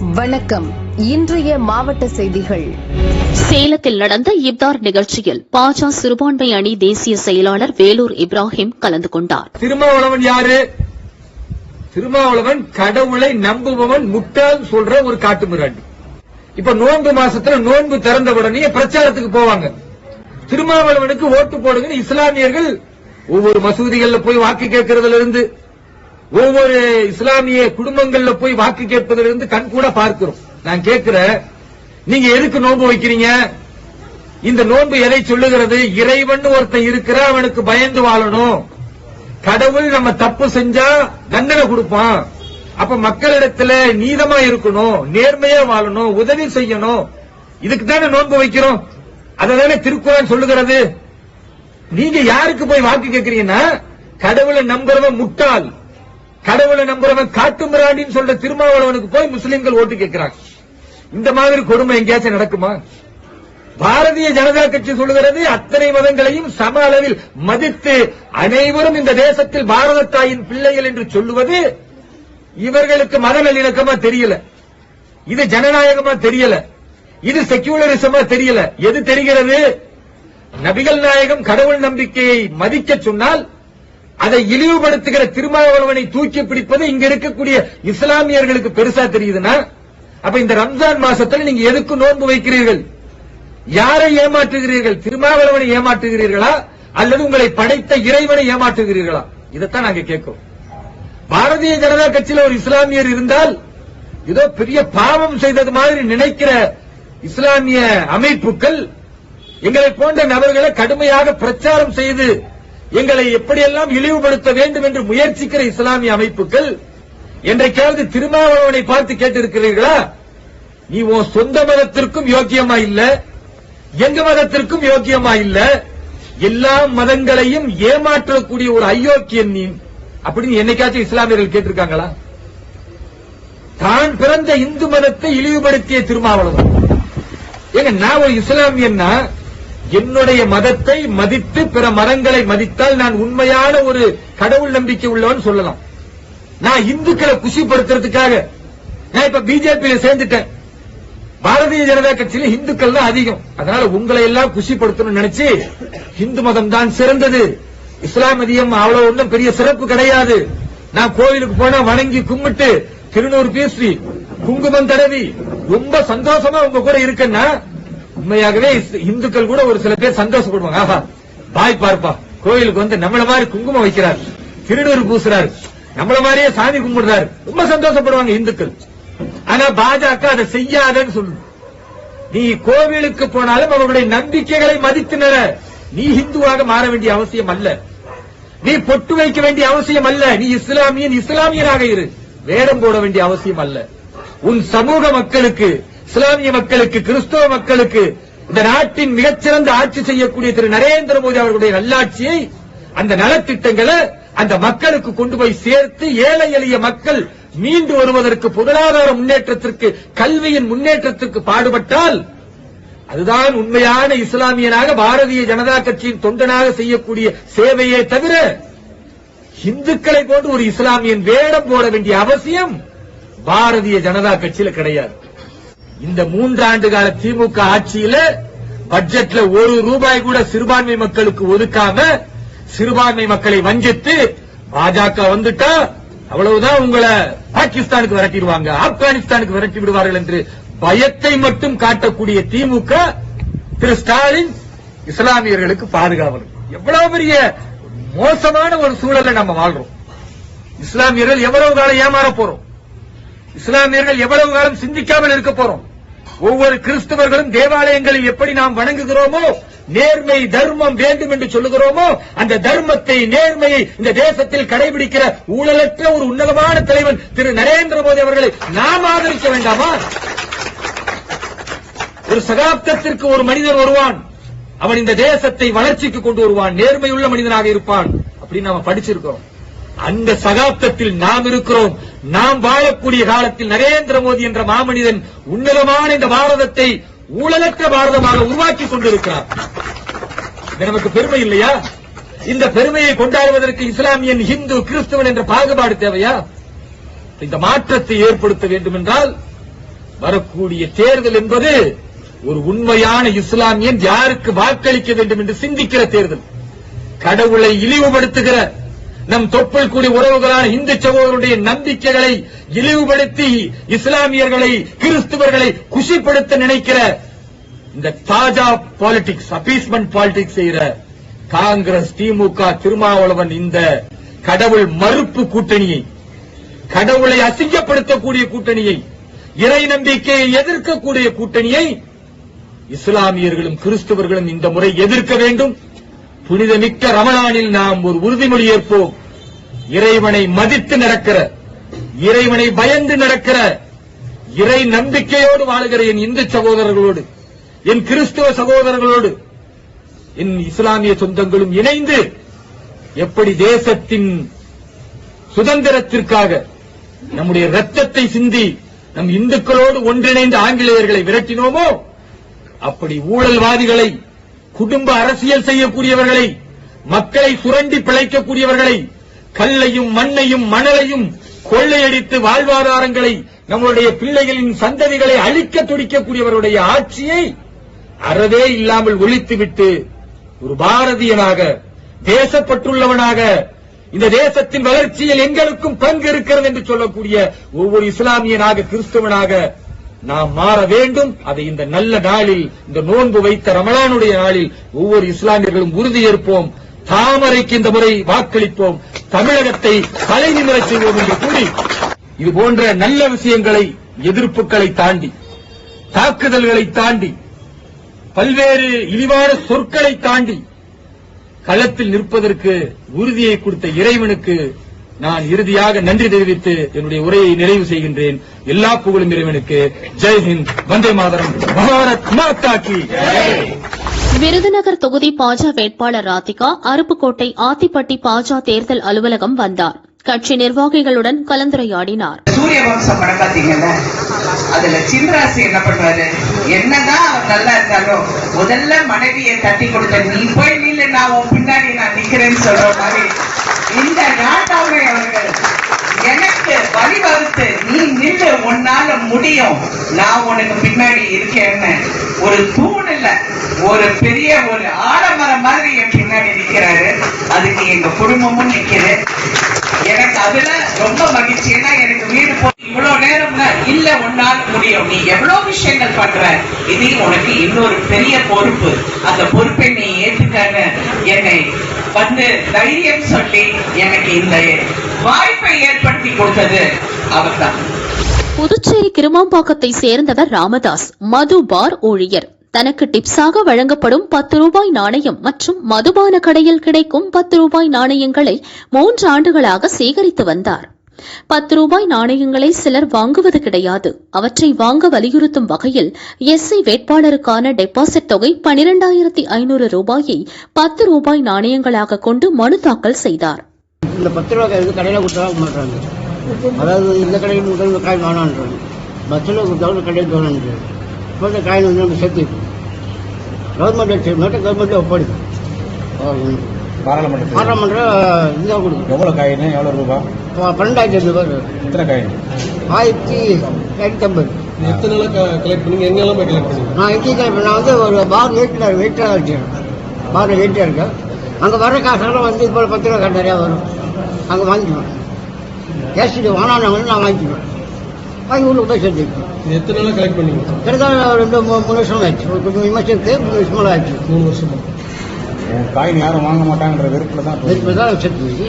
வணக்கம். இன்றைய மாவட்ட செய்திகள். சேலத்தில் நடந்த இப்தார் நிகழ்ச்சியில் பாஜ சிறுபான்மை அணி தேசிய செயலாளர் வேலூர் இப்ராஹிம் கலந்து கொண்டார். திருமாவளவன் யாரு? திருமாவளவன் கடவுளை நம்புபவன் முட்டாள் சொல்ற ஒரு காட்டு மிராண்டி. இப்ப நோன்பு மாசத்துல நோன்பு திறந்த உடனே பிரச்சாரத்துக்கு போவாங்க. திருமாவளவனுக்கு ஓட்டு போடுங்கன்னு இஸ்லாமியர்கள் ஒவ்வொரு மசூதிகள்ல போய் வாக்கு கேட்கறதுல இருந்து ஒவ்வொரு இஸ்லாமிய குடும்பங்கள்ல போய் வாக்கு கேட்பதிலிருந்து இருந்து கண் கூட பார்க்கிறோம். நான் கேட்கிறேன் நீங்க எதுக்கு நோன்பு வைக்கிறீங்க? இந்த நோன்பு எதை சொல்லுகிறது? இறைவன் ஒருத்தன் இருக்கிற அவனுக்கு பயந்து வாழணும். கடவுள் நம்ம தப்பு செஞ்சா தண்டனை கொடுப்பான். அப்ப மக்களிடத்துல நீதமா இருக்கணும் நேர்மையா வாழணும் உதவி செய்யணும். இதுக்கு தானே நோன்பு வைக்கிறோம். அதானே திருக்குறள் சொல்லுகிறது. நீங்க யாருக்கு போய் வாக்கு கேட்கறீங்கன்னா கடவுளை நம்புறவன் முட்டாள். கடவுளை நம்புறவன் காட்டு மிராண்டின்னு சொல்ற திருமாவளவனுக்கு போய் முஸ்லிம்கள் ஓட்டு கேட்கிறாங்க. இந்த மாதிரி கொடுமை எங்கேயாச்சும் நடக்குமா? பாரதிய ஜனதா கட்சி சொல்லுகிறது அத்தனை மதங்களையும் சம அளவில் மதித்து அனைவரும் இந்த தேசத்தில் பாரத தாயின் பிள்ளைகள் என்று சொல்லுவது இவர்களுக்கு மத நல்லிணக்கமா தெரியல. இது ஜனநாயகமா தெரியல. இது செக்யூலரிசமா தெரியல. எது தெரிகிறது? நபிகள் நாயகம் கடவுள் நம்பிக்கையை மதிக்க சொன்னால் அதை இழிவுபடுத்துகிற திருமாவளவனை தூக்கி பிடிப்பது இங்க இருக்கக்கூடிய இஸ்லாமியர்களுக்கு பெருசா தெரியுதுன்னா அப்ப இந்த ரம்ஜான் மாசத்தில் நீங்க எதுக்கு நோன்பு வைக்கிறீர்கள்? யாரை ஏமாற்றுகிறீர்கள்? திருமாவளவனை ஏமாற்றுகிறீர்களா? அல்லது உங்களை படைத்த இறைவனை ஏமாற்றுகிறீர்களா? இதைத்தான் நாங்க கேட்கிறோம். பாரதிய ஜனதா கட்சியில ஒரு இஸ்லாமியர் இருந்தால் ஏதோ பெரிய பாவம் செய்தது மாதிரி நினைக்கிற இஸ்லாமிய அமைப்புகள் எங்களை போன்ற நபர்களை கடுமையாக பிரச்சாரம் செய்து எங்களை எப்படியெல்லாம் இழிவுபடுத்த வேண்டும் என்று முயற்சிக்கிற இஸ்லாமிய அமைப்புகள் என்றைக்காவது திருமாவளவனை பார்த்து கேட்டிருக்கிறீர்களா? நீ உன் சொந்த மதத்திற்கும் யோக்கியமா இல்ல? எங்க மதத்திற்கும் யோக்கியமா இல்ல? எல்லா மதங்களையும் ஏமாற்றக்கூடிய ஒரு அயோக்கியன் நீ. அப்படின்னு என்னைக்காச்சும் இஸ்லாமியர்கள் கேட்டிருக்காங்களா? தான் பிறந்த இந்து மதத்தை இழிவுபடுத்திய திருமாவளவன். ஏங்க நான் ஒரு இஸ்லாமியன்னா என்னுடைய மதத்தை மதித்து பிற மதங்களை மதித்தால் நான் உண்மையான ஒரு கடவுள் நம்பிக்கை உள்ளவன் சொல்லலாம். நான் இந்துக்களை குஷிப்படுத்துறதுக்காக நான் இப்ப பிஜேபியில சேர்ந்துட்டேன். பாரதிய ஜனதா கட்சியில இந்துக்கள் தான் அதிகம். அதனால உங்களை எல்லாம் குஷிப்படுத்தணும்னு நினைச்சு இந்து மதம் தான் சிறந்தது. இஸ்லாம் மதியம் அவ்வளவு ஒன்றும் பெரிய சிறப்பு கிடையாது. நான் கோயிலுக்கு போனா வணங்கி கும்பிட்டு திருநூறு பேசி குங்குமம் தடவி ரொம்ப சந்தோஷமா உங்க கூட இருக்கேன்னா உண்மையாகவே இந்துக்கள் கூட ஒரு சில பேர் சந்தோஷப்படுவாங்க. ஆஹா பாய் பார்ப்பா. கோயிலுக்கு வந்து நம்மள மாதிரி குங்குமம் வைக்கிறார். திருநூறு பூசுறாரு. நம்மள மாதிரியே சாமி கும்பிடுறாரு. ரொம்ப சந்தோஷப்படுவாங்க இந்துக்கள். ஆனா பாஜக அதை செய்யாதன்னு சொல்லு. நீ கோவிலுக்கு போனாலும் அவர்களுடைய நம்பிக்கைகளை மதித்தினர நீ இந்துவாக மாற வேண்டிய அவசியம் அல்ல. நீ பொட்டு வைக்க வேண்டிய அவசியம் அல்ல. நீ இஸ்லாமியன் இஸ்லாமியனாக இரு. வேடம் போட வேண்டிய அவசியம் அல்ல. உன் சமூக மக்களுக்கு இஸ்லாமிய மக்களுக்கு கிறிஸ்தவ மக்களுக்கு இந்த நாட்டின் மிகச்சிறந்த ஆட்சி செய்யக்கூடிய திரு நரேந்திர மோடி அவர்களுடைய நல்லாட்சியை அந்த நலத்திட்டங்களை அந்த மக்களுக்கு கொண்டு போய் சேர்த்து ஏழை எளிய மக்கள் மீண்டு வருவதற்கு பொருளாதார முன்னேற்றத்திற்கு கல்வியின் முன்னேற்றத்திற்கு பாடுபட்டால் அதுதான் உண்மையான இஸ்லாமியனாக பாரதிய ஜனதா கட்சியின் தொண்டனாக செய்யக்கூடிய சேவையே தவிர இந்துக்களை போன்று ஒரு இஸ்லாமியன் வேடம் போட வேண்டிய அவசியம் பாரதிய ஜனதா கட்சியில கிடையாது. இந்த மூன்றாண்டு கால திமுக ஆட்சியில பட்ஜெட்ல ஒரு ரூபாய் கூட சிறுபான்மை மக்களுக்கு ஒதுக்காம சிறுபான்மை மக்களை வஞ்சித்து பாஜக வந்துட்டா அவ்வளவுதான் உங்களை பாகிஸ்தானுக்கு விரட்டிடுவாங்க ஆப்கானிஸ்தானுக்கு விரட்டி விடுவார்கள் என்று பயத்தை மட்டும் காட்டக்கூடிய திமுக திரு ஸ்டாலின் இஸ்லாமியர்களுக்கு பாதுகாவல் எவ்வளவு பெரிய மோசமான ஒரு சூழலை நம்ம வாழ்றோம். இஸ்லாமியர்கள் எவ்வளவு காலம் ஏமாற போறோம்? இஸ்லாமியர்கள் எவ்வளவு காலம் சிந்திக்காமல் இருக்க போறோம் ஒவ்வொரு கிறிஸ்தவர்களும் தேவாலயங்களில் எப்படி நாம் வணங்குகிறோமோ நேர்மை தர்மம் வேண்டும் என்று சொல்லுகிறோமோ அந்த தர்மத்தை நேர்மையை இந்த தேசத்தில் கடைபிடிக்கிற ஊழலற்ற ஒரு உன்னதமான தலைவன் திரு நரேந்திர மோடி அவர்களை நாம் ஆதரிக்க வேண்டாமா? ஒரு சகாப்தத்திற்கு ஒரு மனிதர் வருவான். அவன் இந்த தேசத்தை வளர்ச்சிக்கு கொண்டு வருவான். நேர்மையுள்ள மனிதனாக இருப்பான். அப்படின்னு நாம படிச்சிருக்கிறோம். அந்த சகாப்தத்தில் நாம் இருக்கிறோம். நாம் வாழக்கூடிய காலத்தில் நரேந்திர மோடி என்ற மாமனிதன் உன்னதமான இந்த பாரதத்தை ஊழலற்ற பாரதமாக உருவாக்கி கொண்டிருக்கிறார். நமக்கு பெருமை இல்லையா? இந்த பெருமையை கொண்டாடுவதற்கு இஸ்லாமியன் இந்து கிறிஸ்துவன் என்ற பாகுபாடு தேவையா? இந்த மாற்றத்தை ஏற்படுத்த வேண்டும் என்றால் வரக்கூடிய தேர்தல் என்பது ஒரு உண்மையான இஸ்லாமியன் யாருக்கு வாக்களிக்க வேண்டும் என்று சிந்திக்கிற தேர்தல். கடவுளை இழிவுபடுத்துகிற நம் தொப்புள் கூடி உறவுகளான இந்து சகோதரருடைய நம்பிக்கைகளை இழிவுபடுத்தி இஸ்லாமியர்களை கிறிஸ்துவர்களை குஷிப்படுத்த நினைக்கிற இந்த தாஜா பாலிடிக்ஸ் அப்பீஸ்மெண்ட் பாலிடிக்ஸ் செய்கிற காங்கிரஸ் திமுக திருமாவளவன் இந்த கடவுள் மறுப்பு கூட்டணியை கடவுளை அசிங்கப்படுத்தக்கூடிய கூட்டணியை இறை நம்பிக்கையை எதிர்க்கக்கூடிய கூட்டணியை இஸ்லாமியர்களும் கிறிஸ்தவர்களும் இந்த முறை எதிர்க்க வேண்டும். புனிதமிக்க ரமணானில் நாம் ஒரு உறுதிமொழி ஏற்போம். இறைவனை மதித்து நடக்கிற இறைவனை பயந்து நடக்கிற இறை நம்பிக்கையோடு வாழுகிற என் இந்து சகோதரர்களோடு என் கிறிஸ்துவ சகோதரர்களோடு என் இஸ்லாமிய சொந்தங்களும் இணைந்து எப்படி தேசத்தின் சுதந்திரத்திற்காக நம்முடைய ரத்தத்தை சிந்தி நம் இந்துக்களோடு ஒன்றிணைந்து ஆங்கிலேயர்களை விரட்டினோமோ அப்படி ஊழல்வாதிகளை குடும்ப அரசியல் செய்யக்கூடியவர்களை மக்களை சுரண்டி பிழைக்கக்கூடியவர்களை கல்லையும் மண்ணையும் மணலையும் கொள்ளையடித்து வாழ்வாதாரங்களை நம்முடைய பிள்ளைகளின் சந்ததிகளை அழிக்க துடிக்கக்கூடியவருடைய ஆட்சியை அறவே இல்லாமல் ஒழித்துவிட்டு ஒரு பாரதியனாக தேசப்பட்டுள்ளவனாக இந்த தேசத்தின் வளர்ச்சியில் எங்களுக்கும் பங்கு இருக்கிறது என்று சொல்லக்கூடிய ஒவ்வொரு இஸ்லாமியனாக கிறிஸ்தவனாக நாம் மாற வேண்டும். அதை இந்த நல்ல நாளில் இந்த நோன்பு வைத்த ரமலானுடைய நாளில் ஒவ்வொரு இஸ்லாமியர்களும் உறுதியேற்போம் தாமரைக்கு இந்த முறை வாக்களிப்போம். தமிழகத்தை தலை நிமிரச் செய்வோம் என்று கூறி இது போன்ற நல்ல விஷயங்களை எதிர்ப்புகளை தாண்டி தாக்குதல்களை தாண்டி பல்வேறு இழிவான சொற்களை தாண்டி களத்தில் நிற்பதற்கு உறுதியை கொடுத்த இறைவனுக்கு நான் இறுதியாக நன்றி தெரிவித்து என்னுடைய உரையை நிறைவு செய்கின்றேன். எல்லா புகழும் இறைவனுக்கு. ஜெய்ஹிந்த் வந்தே மாதரம். பாரத் மாதா கி விருதுநகர் தொகுதி பாஜ வேட்பாளர் ராதிகா அருப்புக்கோட்டை ஆத்திப்பட்டி பாஜ தேர்தல் அலுவலகம் வந்தார். கட்சி நிர்வாகிகளுடன் கலந்துரையாடினார். சூரிய வம்சம் படம் பாத்தீங்கல்ல அதுல சின்ராசு என்ன பண்ணுவாரு என்னதான் அவர் நல்லா இருந்தாலும் முதல்ல மனைவியை தட்டி கொடுத்த நீ போய் நில்லு நான் உன் பின்னாடி நான் நிக்கிறேன்னு சொல்ற மாதிரி இந்த நாட்டாமை அவர்கள் எனக்கு வழிவகுத்து நீ நில்லு உன்னால முடியும். நான் உனக்கு பின்னாடி இருக்கேன்னு ஒரு தூண் இல்ல ஒரு பெரிய ஒரு ஆலமரம் மாதிரி என் பின்னாடி நிக்கிறாரு. அதுக்கு எங்க குடும்பமும் நிக்குது. எனக்கு அதுல ரொம்ப மகிழ்ச்சி. ஏன்னா எனக்கு வீடு போய் இவ்வளவு நேரம்னா இல்ல உன்னால முடியும். நீ எவ்வளவு விஷயங்கள் பண்ற? இது உனக்கு இன்னொரு பெரிய பொறுப்பு. அந்த பொறுப்பை நீ ஏற்றுக்கான என்னை வந்து தைரியம் சொல்லி எனக்கு இந்த வாய்ப்பை ஏற்படுத்தி கொடுத்தது அவர்தான். புதுச்சேரி கிருமாம்பாக்கத்தை சேர்ந்தவர் ராமதாஸ் மது பார் ஊழியர். தனக்கு டிப்ஸாக வழங்கப்படும் பத்து ரூபாய் நாணயம் மற்றும் மதுபான கடையில் கிடைக்கும் பத்து ரூபாய் நாணயங்களை மூன்று ஆண்டுகளாக சேகரித்து வந்தார். பத்து ரூபாய் நாணயங்களை சிலர் வாங்குவது கிடையாது. அவற்றை வாங்க வலியுறுத்தும் வகையில் எஸ்ஐ வேட்பாளருக்கான டெபாசிட் தொகை பனிரெண்டாயிரத்தி ஐநூறு ரூபாயை பத்து ரூபாய் நாணயங்களாக கொண்டு மனு தாக்கல் செய்தார். இந்த பத்து ரூபா காய் வந்து கடையில் கொடுத்தா மாட்டாங்க. அதாவது இந்த கடையில் கொடுத்தா இந்த காய் வேணான்றாங்க பஸ்ஸில் கொடுத்தாலும் கடையில் வேணான்றாங்க இப்போ இந்த காயின் வந்து நம்ம சேர்த்து கவர்மெண்ட் செய்யணும் கவர்மெண்ட்டே ஒப்படைக்கும். பாராளுமன்றத்தில். பாராளுமன்றம் இதாக கொடுக்கும். எவ்வளோ காயின் எவ்வளோ ரூபா? இப்போ பன்னெண்டாயிரத்தி ரூபாய் எத்தனை காயின் ஆயிரத்தி ஐம்பது. எத்தனை கலெக்ட் பண்ணீங்க? எங்கெல்லாம் போய் கலெக்ட் பண்ணீங்க? நான் இட்லி நான் வந்து ஒரு பார் வெயிட்டில் வெயிட்டாக வச்சுருக்கேன் பாரில் வெயிட்டாக இருக்கேன். அங்கே வர காசெல்லாம் வந்து இப்போ பத்து ரூபா காசு நிறையா வரும். அங்கே வாங்கிக்குவேன். கேஸ்டி வாங்கினாங்க நான் வாங்கிக்குவேன். வாங்கி ஊருக்கு போய் சேர்த்துக்குவேன். இது எத்தனை நாள் கலெக்ட் பண்ணீங்க? கிட்டத்தட்ட ரெண்டு மூணு வருஷம் ஆச்சு. ஒரு கொஞ்சம் இருக்கு மூணு வருஷமெல்லாம் ஆச்சு. மூணு வருஷமா? காயின் யாரும் வாங்க மாட்டாங்கன்ற வெறுப்பில் தான் இப்போ தான் சேர்த்து வச்சு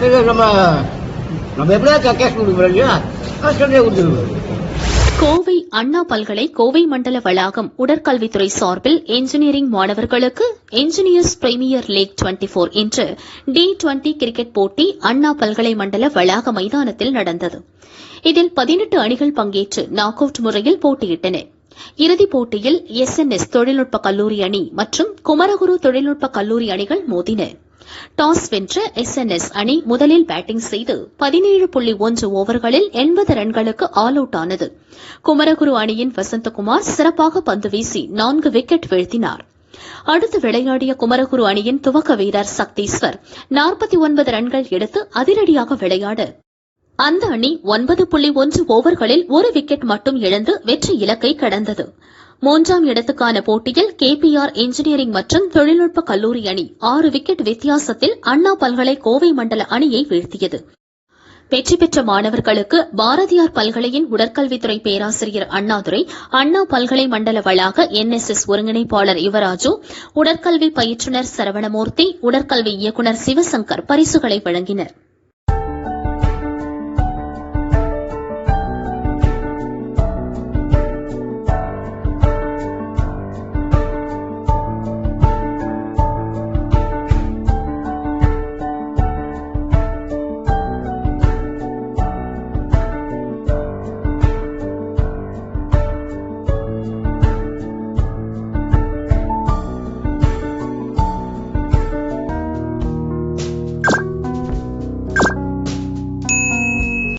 சரி நம்ம நம்ம எப்படியா கேஷ் கொடுக்குறோம் இல்லையா காசு கொடுத்துருவோம் கோவை அண்ணா பல்கலை கோவை மண்டல வளாகம் உடற்கல்வித்துறை சார்பில் என்ஜினியரிங் மாணவர்களுக்கு என்ஜினியர்ஸ் பிரீமியர் லீக் 24 போர் என்று டி டுவெண்டி கிரிக்கெட் போட்டி அண்ணா பல்கலை மண்டல வளாக மைதானத்தில் நடந்தது. இதில் பதினெட்டு அணிகள் பங்கேற்று நாக் அவுட் முறையில் போட்டியிட்டன. இறுதிப் போட்டியில் எஸ் என் எஸ் தொழில்நுட்ப கல்லூரி அணி மற்றும் குமரகுரு தொழில்நுட்ப கல்லூரி அணிகள் மோதின. டாஸ் வென்ற எஸ் என் எஸ் அணி முதலில் பேட்டிங் செய்து பதினேழு புள்ளி ஒன்று ஓவர்களில் எண்பது ரன்களுக்கு ஆல் அவுட் ஆனது. குமரகுரு அணியின் வசந்தகுமார் சிறப்பாக பந்து வீசி நான்கு விக்கெட் வீழ்த்தினார். அடுத்து விளையாடிய குமரகுரு அணியின் துவக்க வீரர் சக்தீஸ்வர் நாற்பத்தி ஒன்பது ரன்கள் எடுத்து அதிரடியாக விளையாட. அந்த அணி ஒன்பது புள்ளி ஒன்று ஓவர்களில் ஒரு விக்கெட் மட்டும் இழந்து வெற்றி இலக்கை கடந்தது. மூன்றாம் இடத்துக்கான போட்டியில் கேபிஆர் இன்ஜினியரிங் மற்றும் தொழில்நுட்ப கல்லூரி அணி ஆறு விக்கெட் வித்தியாசத்தில் அண்ணா பல்கலை கோவை மண்டல அணியை வீழ்த்தியது. வெற்றி பெற்ற மாணவர்களுக்கு பாரதியார் பல்கலையின் உடற்கல்வித்துறை பேராசிரியர் அண்ணாதுரை அண்ணா பல்கலை மண்டல வளாக என்எஸ்எஸ் ஒருங்கிணைப்பாளர் யுவராஜு உடற்கல்வி பயிற்றுநர் சரவணமூர்த்தி உடற்கல்வி இயக்குநர் சிவசங்கர் பரிசுகளை வழங்கினர்.